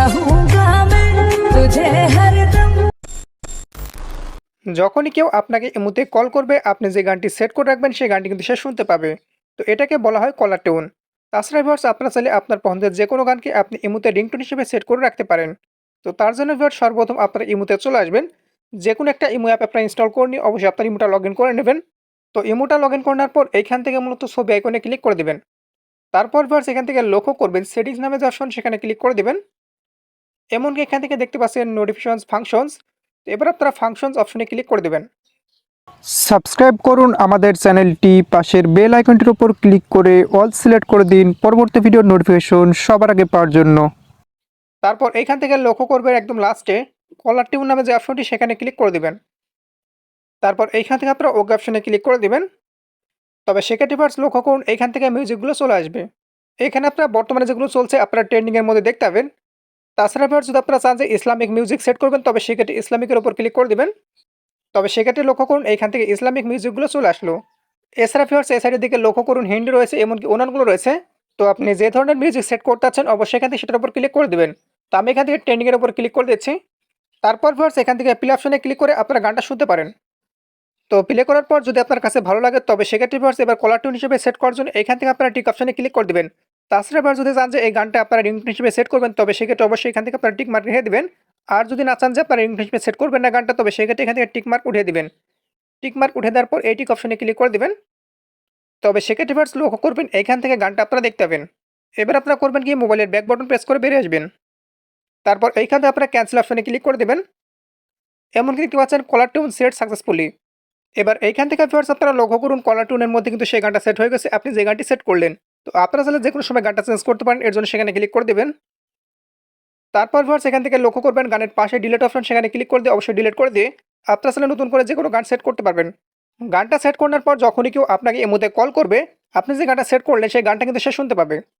रहूंगा मैं तुझे हरदम যখনই কেউ আপনাকে এমুতে কল করবে আপনি যে গানটি সেট করে রাখবেন সেই গানটি কিন্তু সে শুনতে পাবে তো এটাকে বলা হয় কলার টিউন তাছাড়া ভিউয়ার্স আপনারা চাইলে আপনার পছন্দের যে কোনো গানকে আপনি ইমুতে রিংটোন হিসেবে সেট করে রাখতে পারেন তো তার জন্য ভিউয়ার্স সর্বপ্রথম আপনার ইমুতে চলে আসবেন যে কোনো একটা ইমো অ্যাপ আপনারা ইনস্টল করে নিয়ে অবশ্যই আপনার ইমোটা লগ ইন করে নেবেন তো ইমোটা লগ ইন করার পর এইখান থেকে মূলত ছবি আইকনে ক্লিক করে দেবেন তারপর ভিউয়ার্স এখান থেকে লক্ষ্য করবেন সেটিংস নামে যে অপশন সেখানে ক্লিক করে দেবেন এমনকি এখান থেকে দেখতে পাচ্ছেন নোটিফিকেশনস ফাংশনস এবার আপনারা ফাংশনস অপশনে ক্লিক করে দেবেন। সাবস্ক্রাইব করুন আমাদের চ্যানেলটি। পাশের বেল আইকনটির উপর ক্লিক করে অল সিলেক্ট করে দিন পরবর্তী ভিডিওর নোটিফিকেশন সবার আগে পাওয়ার জন্য। তারপর এইখান থেকে লক্ষ্য করবেন একদম লাস্টে কলার টিউন নামে যে অপশনটি সেখানে ক্লিক করে দিবেন। তারপর এইখান থেকে আপনারা ওকে অপশনে ক্লিক করে দিবেন। তবে সেক্ষেত্রে ফার্স্ট লক্ষ্য করুন এইখান থেকে মিউজিকগুলো চলে আসবে। এখানে আপনারা বর্তমানে যেগুলো চলছে আপনারা ট্রেন্ডিংয়ের মধ্যে দেখতে পাবেন। তাছাড়া ফার্স্ট যদি আপনারা চান যে ইসলামিক মিউজিক সেট করবেন, তবে সেক্ষেত্রে ইসলামিকের উপর ক্লিক করে দিবেন। তবে সেক্ষেত্রে লক্ষ্য করুন, এইখান থেকে ইসলামিক মিউজিকগুলো চলে আসলো। এছাড়া ফিওর্স এই সাইডের দিকে লক্ষ্য করুন, হিন্দি রয়েছে, এমনকি অন্যান্যগুলো রয়েছে। তো আপনি যে ধরনের মিউজিক সেট করতে চাচ্ছেন, অবশ্যই এখান থেকে সেটার উপর ক্লিক করে দেবেন। তো আমি এখান থেকে ট্রেন্ডিংয়ের উপর ক্লিক করে দিচ্ছি। তারপর ফিওর্স এখান থেকে প্লে অপশনে ক্লিক করে আপনারা গানটা শুনতে পারেন। তো প্লে করার পর যদি আপনার কাছে ভালো লাগে, তবে সেক্ষেত্রে ফিওর্স এবার কলার টিউন হিসেবে সেট করার জন্য এখান থেকে আপনারা টিক অপশনে ক্লিক করে দেবেন। তাছাড়া এবার যদি চান যে এই গানটা আপনারা রিংটোন হিসেবে সেট করবেন, তবে সেক্ষেত্রে অবশ্যই এখান থেকে আপনারা টিক মার্ক রেখে দেবেন। আর যদি না চান যে আপনারা রিংটোন হিসেবে সেট করবেন না গানটা, তবে সেক্ষেত্রে এখান থেকে টিক মার্ক উঠিয়ে দিবেন। টিক মার্ক উঠে দেওয়ার পর এই টিক অপশনে ক্লিক করে দেবেন। তবে সেক্ষেত্রে ফার্স্ট লক্ষ্য করবেন এইখান থেকে গানটা আপনারা দেখতে পাবেন। এবার আপনারা করবেন কি মোবাইলের ব্যাক বাটন প্রেস করে বেরিয়ে আসবেন। তারপর এইখান থেকে আপনারা ক্যান্সেল অপশনে ক্লিক করে দেবেন। এমনকি দেখতে পাচ্ছেন কলার টিউন সেট সাকসেসফুলি এবার এইখান থেকে ফার্স্ট আপনারা লক্ষ্য করুন কলার টিউনের মধ্যে কিন্তু সেই গানটা সেট হয়ে গেছে। আপনি যে গানটি সেট করলেন তো আপনারা চাইলে যে কোনো সময় গানটা চেঞ্জ করতে পারেন, এর জন্য সেখানে ক্লিক করে দেবেন। তারপর ভার্স এখান থেকে লক্ষ্য করবেন, গানের পাশে ডিলেট অপশন সেখানে ক্লিক করে দিয়ে অবশ্যই ডিলেট করে দিয়ে আপনারা চাইলে নতুন করে যে কোনো গান সেট করতে পারবেন। গানটা সেট করার পর যখনই কেউ আপনাকে মধ্যে কল করবে, আপনি যে গানটা সেট করলেন, সেই গানটা কিন্তু সে শুনতে পাবে।